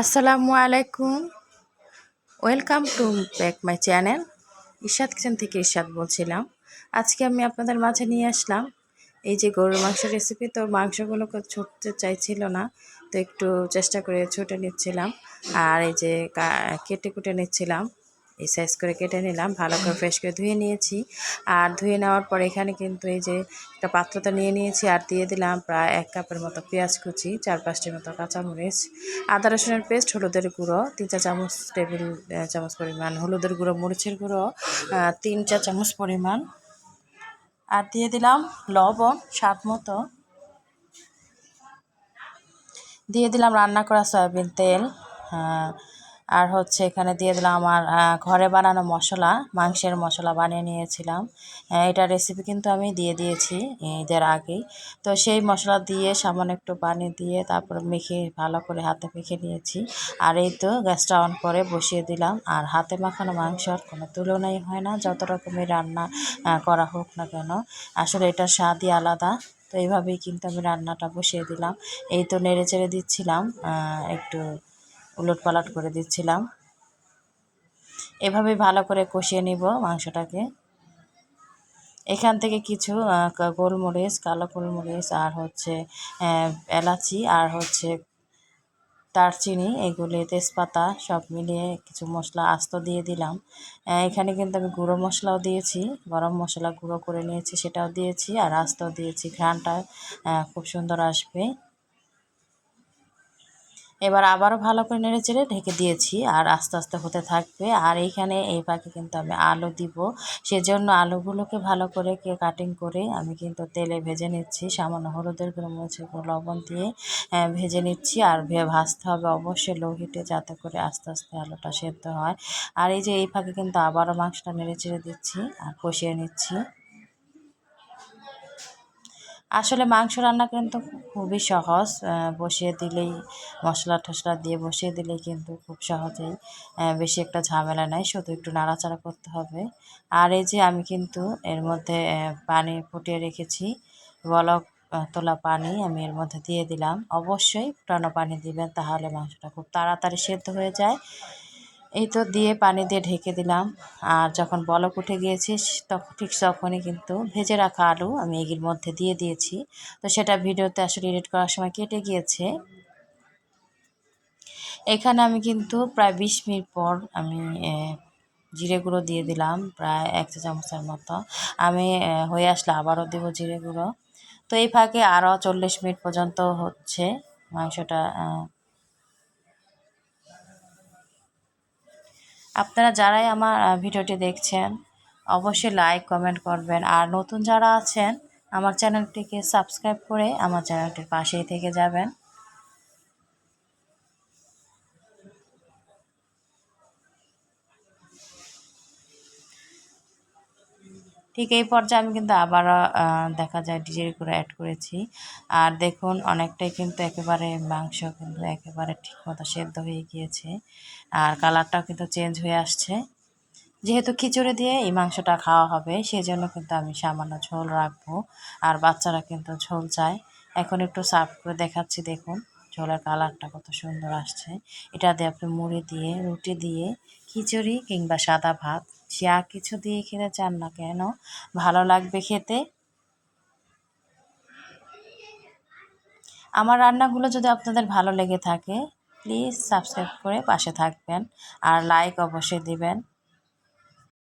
আসসালামু আলাইকুম। Welcome to back my channel Ishad kitchen থেকে ইশাদ বলছিলাম। আজকে আমি আপনাদের মাঝে নিয়ে আসলাম। এই যে গরুর মাংসের রেসিপি তো মাংসগুলোকে ছুটতে চাইছিল না, তো একটু চেষ্টা করে ছুটে নিচ্ছিলাম। আর এই যে কেটে কুটে নিচ্ছিলাম। এই সাইজ করে কেটে নিলাম, ভালো করে ফ্রেশ করে ধুয়ে নিয়েছি। আর ধুয়ে নেওয়ার পর এখানে কিন্তু এই যে একটা পাত্রটা নিয়ে নিয়েছি, আর দিয়ে দিলাম প্রায় এক কাপের মতো পেঁয়াজ কুচি, চার পাঁচটির মতো কাঁচামরিচ, আদা রসুনের পেস্ট, হলুদের গুঁড়ো, তিন চা চামচ টেবিল চামচ পরিমাণ হলুদের গুঁড়ো, মরিচের গুঁড়ো তিন চা চামচ পরিমাণ। আর দিয়ে দিলাম লবণ স্বাদ মতো। দিয়ে দিলাম রান্না করা সয়াবিন তেল আর হচ্ছে এখানে দিয়ে দিলাম আমার ঘরে বানানো মশলা, মাংসের মশলা বানিয়ে নিয়েছিলাম। এটা রেসিপি কিন্তু আমি দিয়ে দিয়েছি ঈদের আগেই। তো সেই মশলা দিয়ে সামান্য একটু পানি দিয়ে তারপর মেখে, ভালো করে হাতে মেখে নিয়েছি। আর এই তো গ্যাসটা অন করে বসিয়ে দিলাম। আর হাতে মাখানো মাংসর কোনো তুলনাই হয় না, যত রকমের রান্না করা হোক না কেন। আসলে এটার স্বাদই আলাদা। তো এইভাবেই কিন্তু আমি রান্নাটা বসিয়ে দিলাম। এই তো নেড়ে চেড়ে দিচ্ছিলাম একটু উলট পালট করে দিচ্ছিলাম। এভাবে ভালো করে কষিয়ে নিব মাংসটাকে। এখান থেকে কিছু গোলমরিচ, কালো গোলমরিচ, আর হচ্ছে এলাচি, আর হচ্ছে দারচিনি, এগুলি, তেজপাতা সব মিলিয়ে কিছু মশলা আস্ত দিয়ে দিলাম। এখানে কিন্তু আমি গুঁড়ো মশলাও দিয়েছি, গরম মশলা গুঁড়ো করে নিয়েছি সেটাও দিয়েছি, আর আস্ত দিয়েছি। ঘ্রানটা খুব সুন্দর আসবে। এবার আবারও ভালো করে নেড়ে চেড়ে ঢেকে দিয়েছি আর আস্তে আস্তে হতে থাকবে। আর এইখানে এই পাখি কিন্তু আমি আলু দিব। সেজন্য আলুগুলোকে ভালো করে কে কাটিং করে আমি কিন্তু তেলে ভেজে নিচ্ছি। সামান্য হলুদের মরিচের লবণ দিয়ে ভেজে নিচ্ছি। আর ভাজতে হবে অবশ্যই লো হিটে যাতে করে আস্তে আস্তে আলুটা সেদ্ধ হয়। আর এই যে এই ফাঁকে কিন্তু আবারও মাংসটা নেড়ে চেড়ে দিচ্ছি আর কষিয়ে নিচ্ছি। আসলে মাংস রান্না কিন্তু খুবই সহজ বসিয়ে দিলেই মশলা টশলা দিয়ে বসিয়ে দিলেই কিন্তু খুব সহজেই বেশি একটা ঝামেলা নেই, শুধু একটু নাড়াচাড়া করতে হবে। আর এই যে আমি কিন্তু এর মধ্যে পানি ফুটিয়ে রেখেছি, বলক তোলা পানি আমি এর মধ্যে দিয়ে দিলাম। অবশ্যই ফুটানো পানি দিবেন, তাহলে মাংসটা খুব তাড়াতাড়ি সেদ্ধ হয়ে যায়। এই তো দিয়ে পানি দিয়ে ঢেকে দিলাম। আর যখন বলক উঠে গিয়েছে তখন ঠিক তখনই কিন্তু ভেজে রাখা আলু আমি এগির মধ্যে দিয়ে দিয়েছি। তো সেটা ভিডিওতে আসলে এডিট করার সময় কেটে গিয়েছে। এখানে আমি কিন্তু প্রায় বিশ মিনিট পর আমি জিরে গুঁড়ো দিয়ে দিলাম, প্রায় এক চামচের মতো। আমি হয়ে আসলে আবারও দেবো জিরে গুঁড়ো। তো এই ফাঁকে আরও চল্লিশ মিনিট পর্যন্ত হচ্ছে মাংসটা আপনারা যারাই আমার ভিডিওটি দেখছেন, অবশ্যই লাইক কমেন্ট করবেন। আর নতুন যারা আছেন, আমার চ্যানেলটিকে সাবস্ক্রাইব করে আমার চ্যানেলটির পাশেই থেকে যাবেন। ঠিক এই পর্যায়ে আমি কিন্তু আবারও দেখা যায় ডিজেল করে অ্যাড করেছি। আর দেখুন, অনেকটাই কিন্তু একেবারে মাংস কিন্তু একেবারে ঠিকমতো সেদ্ধ হয়ে গিয়েছে। আর কালারটাও কিন্তু চেঞ্জ হয়ে আসছে। যেহেতু খিচুড়ি দিয়ে এই মাংসটা খাওয়া হবে সেই জন্য কিন্তু আমি সামান্য ঝোল রাখব। আর বাচ্চারা কিন্তু ঝোল চায়। এখন একটু সার্ভ করে দেখাচ্ছি, দেখুন। ঝোলের কালারটা কত সুন্দর আসছে। এটা দিয়ে আপনি মুড়ি দিয়ে, রুটি দিয়ে, খিচুড়ি কিংবা সাদা ভাত, যা কিছু দিয়ে খেতে চান না কেন, ভালো লাগবে খেতে। আমার রান্নাগুলো যদি আপনাদের ভালো লেগে থাকে প্লিজ সাবস্ক্রাইব করে পাশে থাকবেন আর লাইক অবশ্যই দিবেন।